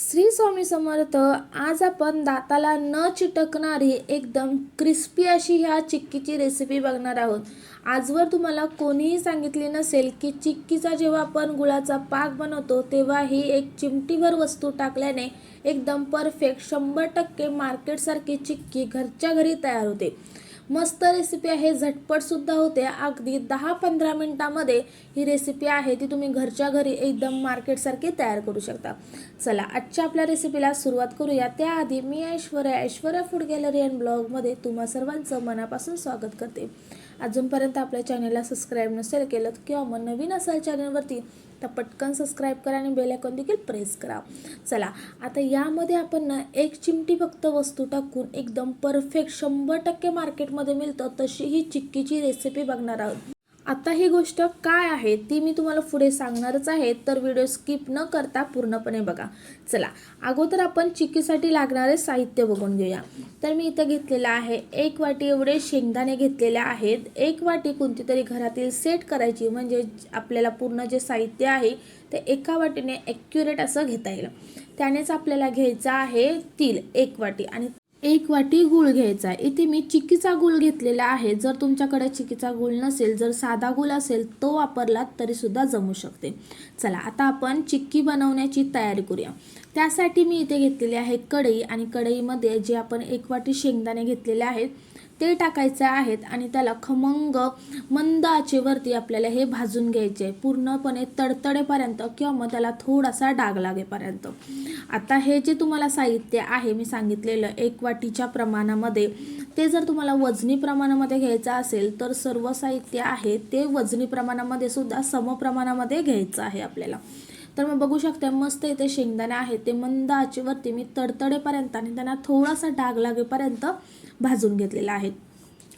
श्री स्वामी समर्थ आज आपण दाताला न चिटकणारी एकदम क्रिस्पी अशी ह्या चिक्कीची रेसिपी बघणार आहोत. आजवर तुम्हाला कोणीही सांगितले नसेल की चिक्कीचा जेव्हा आपण गुळाचा पाक बनवतो तेव्हा ही एक चिमटीभर वस्तू टाकल्याने एकदम परफेक्ट शंभर टक्के मार्केटसारखी चिक्की घरच्या घरी तयार होते. मस्त रेसिपी आहे झटपटसुद्धा होते. अगदी दहा पंधरा मिनटामध्ये ही रेसिपी आहे ती तुम्ही घरच्या घरी एकदम मार्केटसारखी तयार करू शकता. चला आजच्या आपल्या रेसिपीला सुरुवात करूया. त्याआधी मी Aishwarya Aishwarya food gallery and ब्लॉगमध्ये तुम्हा सर्वांचं मनापासून स्वागत करते. अजूनपर्यंत आपल्या चॅनलला सबस्क्राईब नसेल केलं किंवा मग नवीन असाल चॅनलवरती तर पटकन सबस्क्राईब करा आणि बेल आयकॉन देखील प्रेस करा. चला आता यामध्ये आपण ना एक चिमटी फक्त वस्तू टाकून एकदम परफेक्ट शंभर टक्के मार्केटमध्ये मिळतं तशी ही चिक्कीची रेसिपी बघणार आहोत. आता ही गोष्ट काय आहे ती मी तुम्हाला पुढे सांगणारच आहे तर व्हिडिओ स्किप न करता पूर्णपणे बघा. चला अगोदर आपण चिक्कीसाठी लागणारे साहित्य बघून घेऊया. तर मी इथं घेतलेलं आहे एक वाटी एवढे शेंगदाणे घेतलेले आहेत. एक वाटी कोणती तरी घरातील सेट करायची म्हणजे आपल्याला पूर्ण जे साहित्य आहे ते एका वाटीने ॲक्युरेट असं घेता येईल. त्यानेच आपल्याला घ्यायचं आहे तील एक वाटी. आणि एक वाटी गूळ घ्यायचा इथे मी चिक्कीचा गूळ घेतलेला आहे. जर तुमच्याकडे चिक्कीचा गूळ नसेल जर साधा गूळ असेल तो वापरलात तरीसुद्धा जमू शकते. चला आता आपण चिक्की बनवण्याची तयारी करूया. त्यासाठी मी इथे घेतलेली आहे कढई आणि कढईमध्ये जे आपण एक वाटी शेंगदाणे घेतलेले आहेत ते टाकायचे आहेत आणि त्याला खमंग मंद आचेवरती आपल्याला हे भाजून घ्यायचे. आहे पूर्णपणे तडतडेपर्यंत किंवा मग त्याला थोडासा डाग लागेपर्यंत. आता हे जे तुम्हाला साहित्य आहे मी सांगितलेलं एक वाटीच्या प्रमाणामध्ये ते जर तुम्हाला वजनी प्रमाणामध्ये घ्यायचं असेल तर सर्व साहित्य आहे ते वजनी प्रमाणामध्ये सुद्धा समप्रमाणामध्ये घ्यायचं आहे आपल्याला. तर मग बघू शकता मस्त इथे शेंगदाणे आहेत. ते मंद आचेवरती मी तडतडेपर्यंत आणि त्यांना थोडासा डाग लागेपर्यंत भाजून घेतलेला आहे.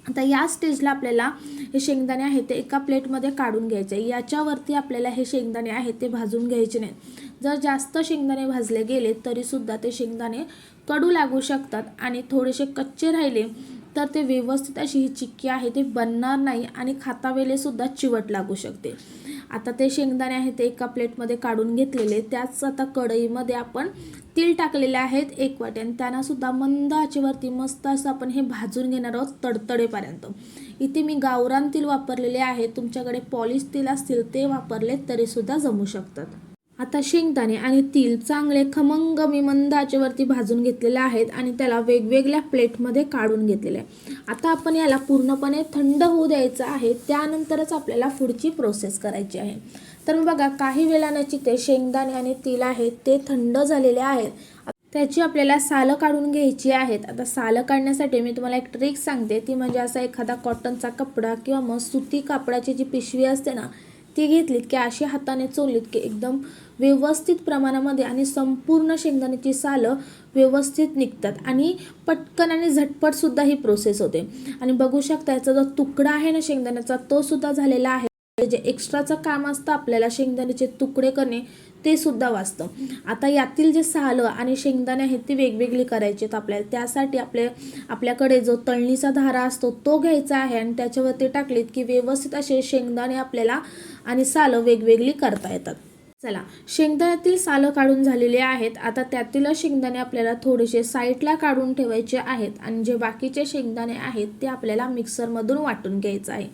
आता या स्टेजला आपल्याला हे शेंगदाणे आहेत ते एका प्लेटमध्ये काढून घ्यायचे. याच्यावरती आपल्याला हे शेंगदाणे आहेत ते भाजून घ्यायचे नाहीत. जर जास्त शेंगदाणे भाजले गेले तरीसुद्धा ते शेंगदाणे कडू लागू शकतात आणि थोडेसे कच्चे राहिले तर ते व्यवस्थित अशी ही चिक्की आहे ते बनणार नाही आणि खाता वेळेसुद्धा चिवट लागू शकते. आता ते शेंगदाणे आहेत ते एका प्लेटमध्ये काढून घेतलेले. त्याच आता कढईमध्ये आपण तीळ टाकलेले आहेत एक वाटी. आणि त्यांना मंद आचेवरती मस्त असं आपण हे भाजून घेणार आहोत तडतडेपर्यंत. इथे मी गावरान तीळ वापरलेले आहे. तुमच्याकडे पॉलिश तीळ असतील ते वापरले तरीसुद्धा जमू शकतात. आता शेंगदाणे आणि तीळ चांगले खमंग मी मंद आचेवरती भाजून घेतलेले आहेत आणि त्याला वेगवेगळ्या प्लेटमध्ये काढून घेतलेले आहे. आता आपण याला पूर्णपणे थंड होऊ द्यायचं आहे. त्यानंतरच आपल्याला पुढची प्रोसेस करायची आहे. तर मग बघा काही वेळानं ते शेंगदाणे आणि तीळ आहेत ते थंड झालेले आहेत. त्याची आपल्याला सालं काढून घ्यायची आहेत. आता सालं काढण्यासाठी मी तुम्हाला एक ट्रिक सांगते. ती म्हणजे असा एखादा कॉटनचा कपडा किंवा मग सुती कापडाची जी पिशवी असते ना ती घेतलीत की अशी हाताने चोलीत की एकदम व्यवस्थित प्रमाणामध्ये आणि संपूर्ण शेंगदाण्याची सालं व्यवस्थित निघतात. आणि पटकन आणि झटपटसुद्धा ही प्रोसेस होते. आणि बघू शकता याचा जो तुकडा आहे ना शेंगदाण्याचा तो सुद्धा झालेला आहे. जे एक्स्ट्राचं काम असतं आपल्याला शेंगदाण्याचे तुकडे करणे ते सुद्धा वाचतं. आता यातील जे सालं आणि शेंगदाणे आहेत ते वेगवेगळी करायचे आहेत आपल्याला. त्यासाठी आपले आपल्याकडे जो तळणीचा धारा असतो तो घ्यायचा आहे आणि त्याच्यावरती टाकलेत की व्यवस्थित असे शेंगदाणे आपल्याला आणि सालं वेगवेगळी करता येतात. चला शेंगदाण्यातील सालं काढून झालेले आहेत. आता त्यातील शेंगदाणे आपल्याला थोडेसे साईडला काढून ठेवायचे आहेत आणि जे बाकीचे शेंगदाणे आहेत ते आपल्याला मिक्सरमधून वाटून घ्यायचं आहे.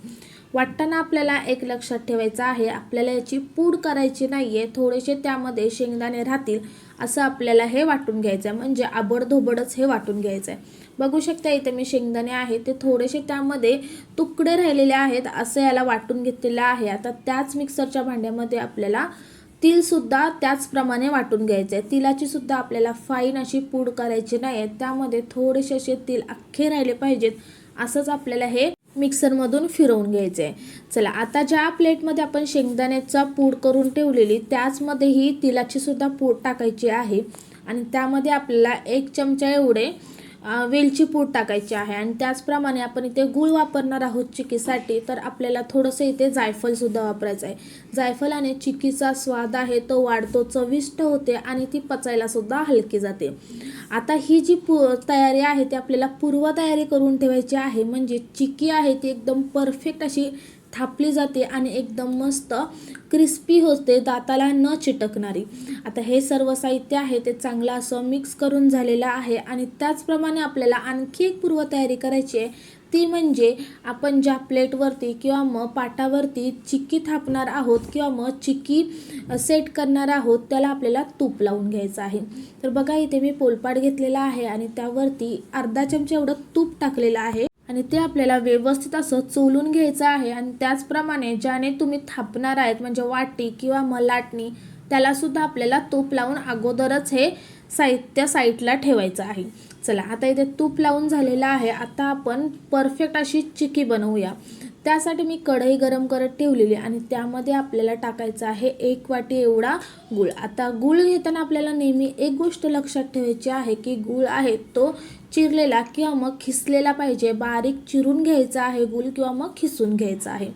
वाटताना आपल्याला एक लक्षात ठेवायचं आहे आपल्याला याची पूड करायची नाही आहे थोडेसे त्यामध्ये शेंगदाणे राहतील असं आपल्याला हे वाटून घ्यायचं आहे म्हणजे आबडधोबडच हे वाटून घ्यायचं आहे बघू शकता इथे मी शेंगदाणे आहे ते थोडेसे त्यामध्ये तुकडे राहिलेले आहेत असं याला वाटून घेतलेलं आहे. आता त्याच मिक्सरच्या भांड्यामध्ये आपल्याला तिलसुद्धा त्याचप्रमाणे वाटून घ्यायचं आहे तिलाची सुद्धा आपल्याला फाईन अशी पूड करायची नाही आहे त्यामध्ये थोडेसे असे तिल अख्खे राहिले पाहिजेत असंच आपल्याला हे मिक्सरमधून फिरवून घ्यायचे. आहे चला आता ज्या प्लेटमध्ये आपण शेंगदाण्याचा पूड करून ठेवलेली त्याचमध्ये ही तिलाची सुद्धा पूड टाकायची आहे. आणि त्यामध्ये आपल्याला एक चमचा एवढे वेलची पूड टाकायची आहे. आणि त्याचप्रमाणे आपण इथे गूळ वापरणार आहोत चिकीसाठी तर आपल्याला थोडंसं इथे जायफलसुद्धा वापरायचं आहे. जायफलाने चिकीचा स्वाद आहे तो वाढतो चविष्ट होते आणि ती पचायलासुद्धा हलकी जाते. आता ही जी पू तयारी आहे ती आपल्याला पूर्वतयारी करून ठेवायची आहे. म्हणजे चिकी आहे ती एकदम परफेक्ट अशी थापली जाते आणि एकदम मस्त क्रिस्पी होते दाताला न चिटकणारी. आता हे सर्व साहित्य आहे ते चांगलं असं मिक्स करून झालेलं आहे आणि त्याचप्रमाणे आपल्याला आणखी एक पूर्वतयारी करायची आहे. ती म्हणजे आपण ज्या प्लेटवरती किंवा मग पाटावरती चिक्की थापणार आहोत किंवा मग चिक्की सेट करणार आहोत त्याला आपल्याला तूप लावून घ्यायचं आहे. तर बघा इथे मी पोलपाट घेतलेला आहे आणि त्यावरती अर्धा चमचा एवढं तूप टाकलेलं आहे. आणि ते आपल्याला व्यवस्थित असं चोलून घ्यायचं आहे. आणि त्याचप्रमाणे ज्याने तुम्ही थापणार आहेत म्हणजे वाटी किंवा मलाटणी त्यालासुद्धा आपल्याला तूप लावून अगोदरच हे साहित्य साईडला ठेवायचं आहे. चला आता इथे तूप लावून झालेलं आहे. आता आपण परफेक्ट अशी चिकी बनवूया. त्यासाठी मी कढई गरम करत ठेवलेली आणि त्यामध्ये आपल्याला टाकायचं आहे एक वाटी एवढा गुळ. आता गुळ घेताना आपल्याला नेहमी एक गोष्ट लक्षात ठेवायची आहे की गुळ आहे तो चिरलेला किंवा मग खिसलेला पाहिजे. बारीक चिरून घ्यायचा आहे गुल किंवा मग खिसून घ्यायचा आहे.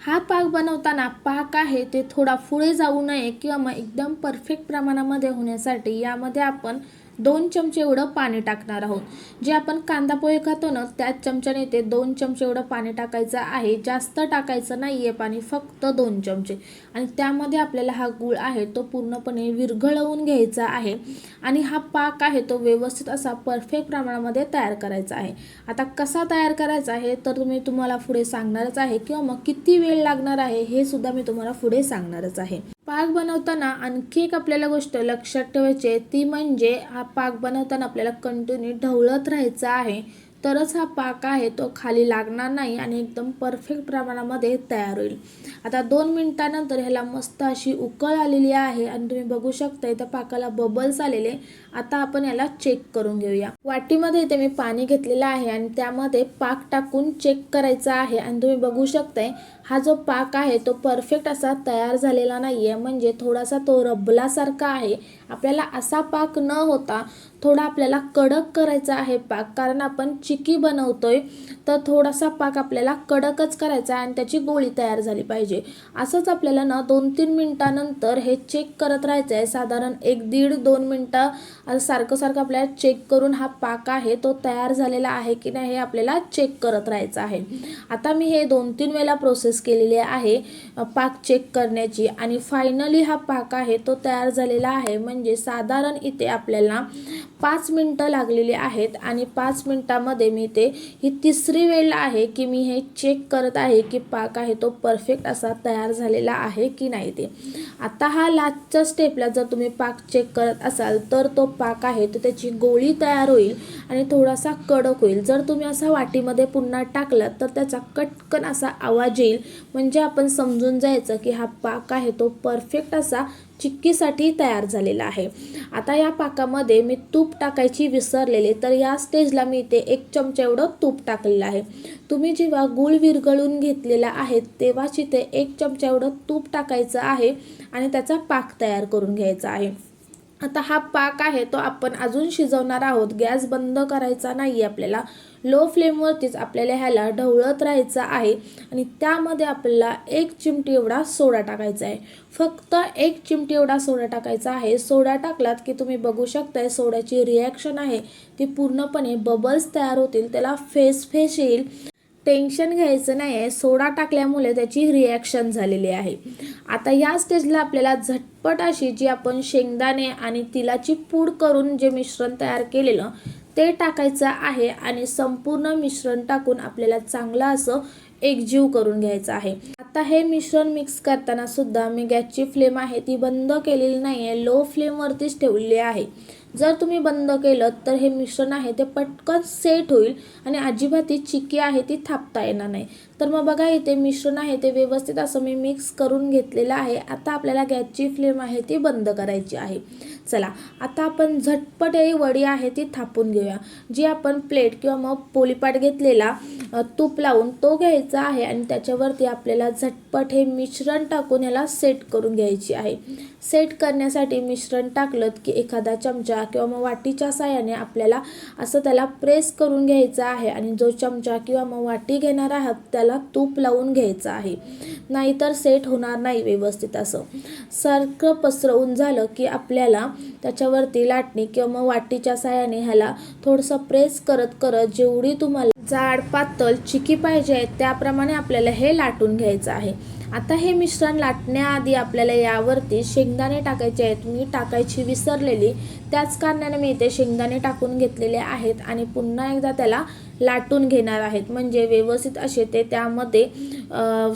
हा पाक बनवताना पाक आहे ते थोडा पुढे जाऊ नये किंवा मग एकदम परफेक्ट प्रमाणामध्ये होण्यासाठी यामध्ये आपण दोन चमचे एवढं पाणी टाकणार आहोत. जे आपण कांदा पोहे खातो ना त्याच चमच्याने ते दोन चमचे एवढं पाणी टाकायचं आहे. जास्त टाकायचं नाही आहे पाणी फक्त दोन चमचे. आणि त्यामध्ये आपल्याला हा गूळ आहे तो पूर्णपणे विरघळवून घ्यायचा आहे. आणि हा पाक आहे तो व्यवस्थित असा परफेक्ट प्रमाणामध्ये तयार करायचा आहे. आता कसा तयार करायचा आहे तर तुम्ही तुम्हाला पुढे सांगणारच आहे. किंवा मग किती वेळ लागणार आहे हे सुद्धा मी तुम्हाला पुढे सांगणारच आहे. पाक बनवताना आणखी एक आपल्याला गोष्ट लक्षात ठेवायची आहे. ती म्हणजे हा पाक बनवताना आपल्याला कंटिन्यू ढवळत राहायचा आहे. तरच हा पाक आहे तो खाली लागणार नाही आणि एकदम परफेक्ट प्रमाणामध्ये तयार होईल. आता दोन मिनटानंतर ह्याला मस्त अशी उकळ आलेली आहे आणि तुम्ही बघू शकता इथं पाकाला बबल्स आलेले. आता आपण याला चेक करून घेऊया. वाटीमध्ये इथे मी पाणी घेतलेलं आहे आणि त्यामध्ये पाक टाकून चेक करायचा आहे आणि तुम्ही बघू शकताय हा जो पाक आहे तो परफेक्ट असा तयार झालेला नाही आहे म्हणजे थोडासा तो रबलासारखा आहे. आपल्याला असा पाक न होता थोडा आपल्याला कडक करायचा आहे पाक. कारण आपण चिकी बनवतोय तर थोडासा पाक आपल्याला कडकच करायचा आहे आणि त्याची गोळी तयार झाली पाहिजे. असंच आपल्याला ना दोन तीन मिनटानंतर हे चेक करत राहायचं आहे. साधारण एक दीड दोन मिनटं सारखं सारखं आपल्याला चेक करून हा पाक आहे तो तयार झालेला आहे की नाही हे आपल्याला चेक करत राहायचं आहे. आता मी हे दोन तीन वेळेला प्रोसेस केलेली आहे पाक चेक करण्याची. आणि फायनली हा पाक आहे तो तयार झालेला आहे. म्हणजे साधारण इथे आपल्याला पाच मिनटं लागलेली आहेत आणि पाच मिनटामध्ये मी ते ही तिसरी वेळ आहे की मी हे चेक करत आहे की पाक आहे तो परफेक्ट असा तयार झालेला आहे की नाही ते. आता हा लास्टच्या स्टेपला जर तुम्ही पाक चेक करत असाल तर तो पाक आहे तो त्याची गोळी तयार होईल आणि थोडासा कडक होईल. जर तुम्ही असा वाटीमध्ये पुन्हा टाकलात तर त्याचा कटकन असा आवाज येईल. म्हणजे आपण समजून जायचं की हा पाक आहे तो परफेक्ट असा चिक्कीसाठी तयार झालेला आहे. आता या पाकामध्ये मी तूप टाकायची विसरलेले तर या स्टेजला मी इथे एक चमचा एवढं तूप टाकलेलं आहे. तुम्ही जेव्हा गूळ विरघळून घेतलेला आहे तेव्हाच इथे एक चमचा एवढं तूप टाकायचं आहे आणि त्याचा पाक तयार करून घ्यायचा आहे. आता हा पाक आहे तो आपण अजून शिजवणार आहोत. गॅस बंद करायचा नाही आपल्याला. लो फ्लेमवरतीच आपल्याला ह्याला ढवळत राहायचं आहे आणि त्यामध्ये आपल्याला एक चिमटी एवढा सोडा टाकायचा आहे. फक्त एक चिमटी एवढा सोडा टाकायचा आहे. सोडा टाकलात की तुम्ही बघू शकताय सोड्याची रिॲक्शन आहे. ती पूर्णपणे बबल्स तयार होतील. त्याला फेस फेस येईल. टेन्शन घ्यायचं नाही आहे सोडा टाकल्यामुळे त्याची रिॲक्शन झालेली आहे. आता या स्टेजला आपल्याला झटपट अशी जी आपण शेंगदाणे आणि तिलाची पूड करून जे मिश्रण तयार केलेलं ते टाकायचं आहे आणि संपूर्ण मिश्रण टाकून आपल्याला चांगलं असं एकजीव करून घ्यायचं आहे. आता हे मिश्रण मिक्स करताना सुद्धा मी गॅसची फ्लेम आहे ती बंद केलेली नाही आहे लो फ्लेमवरतीच ठेवलेली आहे. जर तुम्ही बंद केलं तर हे मिश्रण आहे ते पटकन सेट होईल आणि अजिबात ती चिकी आहे ती थापता येणार नाही. तर मग बघा इथे मिश्रण आहे ते व्यवस्थित असं मी मिक्स करून घेतलेलं आहे. आता आपल्याला गॅसची फ्लेम आहे ती बंद करायची आहे. चला आता आपण झटपट ही वडी आहे ती थापून घेऊया. जी आपण प्लेट किंवा मग पोलीपाट घेतलेला तूप लावून तो घ्यायचा आहे आणि त्याच्यावरती आपल्याला झटपट हे मिश्रण टाकून याला सेट करून घ्यायची आहे. सेट करण्यासाठी मिश्रण टाकलं की एखादा चमचा किंवा मग वाटीच्या साहाय्याने आपल्याला असं त्याला प्रेस करून घ्यायचं आहे आणि जो चमचा किंवा मग वाटी घेणार आहात त्याला तूप लावून घ्यायचं आहे. नाहीतर सेट होणार नाही व्यवस्थित असं. सारखं पसरवून झालं की आपल्याला त्याच्यावरती लाटणी किंवा मग वाटीच्या साहाय्याने ह्याला थोडंसं प्रेस करत करत जेवढी तुम्हाला जाड पातळ चिकी पाहिजे त्याप्रमाणे आपल्याला हे लाटून घ्यायचं आहे. आता हे मिश्रण लाटण्याआधी आपल्याला यावरती शेंगदाणे टाकायचे आहेत. मी टाकायची विसरलेली. त्याच कारणाने मी इथे शेंगदाणे टाकून घेतलेले आहेत आणि पुन्हा एकदा त्याला लाटून घेणार आहेत. म्हणजे व्यवस्थित असे ते त्यामध्ये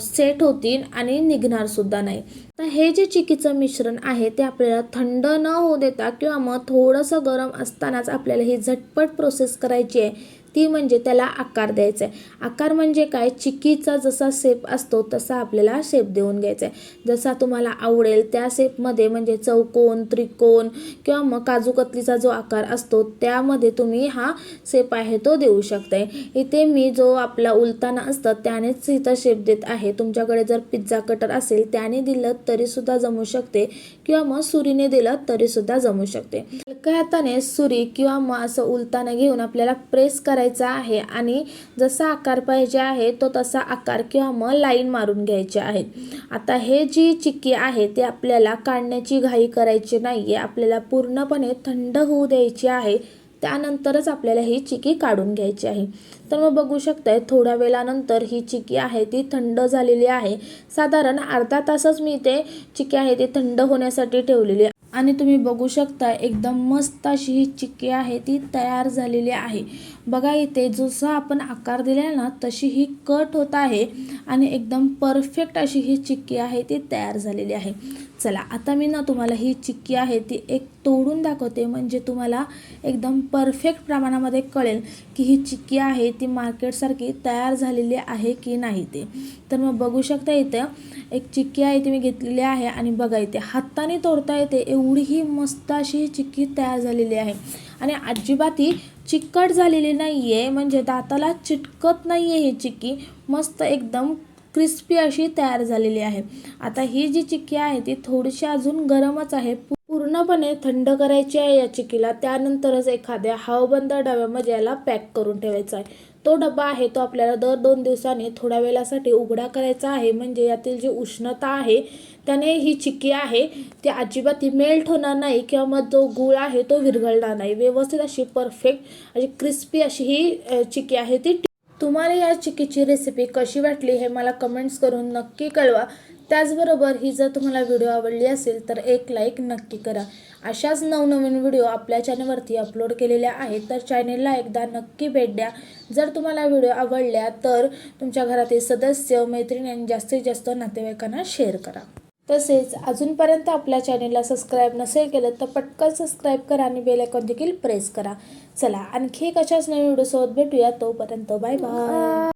सेट होतील आणि निघणार सुद्धा नाही. तर हे जे चिकीचं मिश्रण आहे ते आपल्याला थंड न होऊ देता किंवा मग थोडंसं गरम असतानाच आपल्याला ही झटपट प्रोसेस करायची आहे. ती म्हणजे त्याला आकार द्यायचा आहे आकार म्हणजे काय? चिक्कीचा जसा शेप असतो तसा आपल्याला शेप देऊन घ्यायचा आहे जसा तुम्हाला आवडेल त्या शेपमध्ये म्हणजे चौकोन त्रिकोण किंवा मग काजूकतलीचा जो आकार असतो त्यामध्ये तुम्ही हा शेप आहे तो देऊ शकताय. इथे मी जो आपला उलताना असतं त्यानेच इथं शेप देत आहे. तुमच्याकडे जर पिझ्झा कटर असेल त्याने दिलं तरीसुद्धा जमू शकते किंवा मग सुरीने दिलं तरीसुद्धा जमू शकते. हलक्या हाताने सुरी किंवा मग असं उलताना घेऊन आपल्याला प्रेस करायचं आहे आणि जसा आकार पाहिजे आहे तो तसा आकार किंवा मग लाईन मारून घ्यायचे आहेत. आता हे जी चिक्की आहे ते आपल्याला काढण्याची घाई करायची नाही आहे आपल्याला पूर्णपणे थंड होऊ द्यायची आहे. त्यानंतरच आपल्याला ही चिकी काढून घ्यायची आहे. तर मग बघू शकताय थोड्या वेळानंतर ही चिकी आहे ती थंड झालेली आहे. साधारण अर्धा तासच मी ते चिकी आहे ती थंड होण्यासाठी ठेवलेली आहे आणि तुम्ही बघू शकता एकदम मस्त अशी ही चिक्की आहे ती तयार झालेली आहे. बघा इथे जसं आपण आकार दिला ना तशी ही कट होत आहे आणि एकदम परफेक्ट अशी ही चिक्की आहे ती तयार झालेली आहे. चला आता मी ना तुम्हाला ही चिक्की आहे ती एक तोडून दाखवते म्हणजे तुम्हाला एकदम परफेक्ट प्रमाणामध्ये कळेल की ही चिक्की आहे ती मार्केटसारखी तयार झालेली आहे की नाही ते. तर मग बघू शकता इथं एक चिक्की आहे ती मी घेतलेली आहे आणि बघा इथे हाताने तोडता येते एवढी ही मस्त अशी ही चिक्की तयार झालेली आहे. आणि अजिबात ही चिकट झालेली नाही आहे म्हणजे दाताला चिटकत नाही आहे ही चिक्की मस्त एकदम क्रिस्पी अशी तयार झालेली आहे. आता ही जी चिक्की आहे ती थोडीशी अजून गरमच आहे. पूर्णपणे थंड करायची आहे या चिक्कीला. त्यानंतरच एखाद्या हवाबंद डब्यामध्ये याला पॅक करून ठेवायचा आहे. तो डबा आहे तो आपल्याला दर दोन दिवसांनी थोड्या वेळासाठी उघडा करायचा आहे. म्हणजे यातील जी उष्णता आहे त्याने ही चिक्की आहे ती अजिबात ती मेल्ट होणार नाही किंवा मग जो गूळ आहे तो विरघळणार नाही. व्यवस्थित अशी परफेक्ट अशी क्रिस्पी अशी ही चिक्की आहे ती तुम्हाला या चिकीची रेसिपी कशी वाटली हे मला कमेंट्स करून नक्की कळवा. त्याचबरोबर ही जर तुम्हाला व्हिडिओ आवडली असेल तर एक लाईक नक्की करा. अशाच नवनवीन व्हिडिओ आपल्या चॅनलवरती अपलोड केलेल्या आहेत तर चॅनेलला एकदा नक्की भेट द्या. जर तुम्हाला व्हिडिओ आवडल्या तर तुमच्या घरातील सदस्य मैत्रिणी आणि जास्तीत जास्त नातेवाईकांना शेअर करा. तसेच अजूनपर्यंत आपल्या चॅनेलला सबस्क्राईब नसेल केलं तर पटकन सबस्क्राईब करा आणि बेल आयकॉन देखील प्रेस करा. चला आणखी एक अशाच नवीन व्हिडिओसोबत भेटूया. तोपर्यंत बाय बाय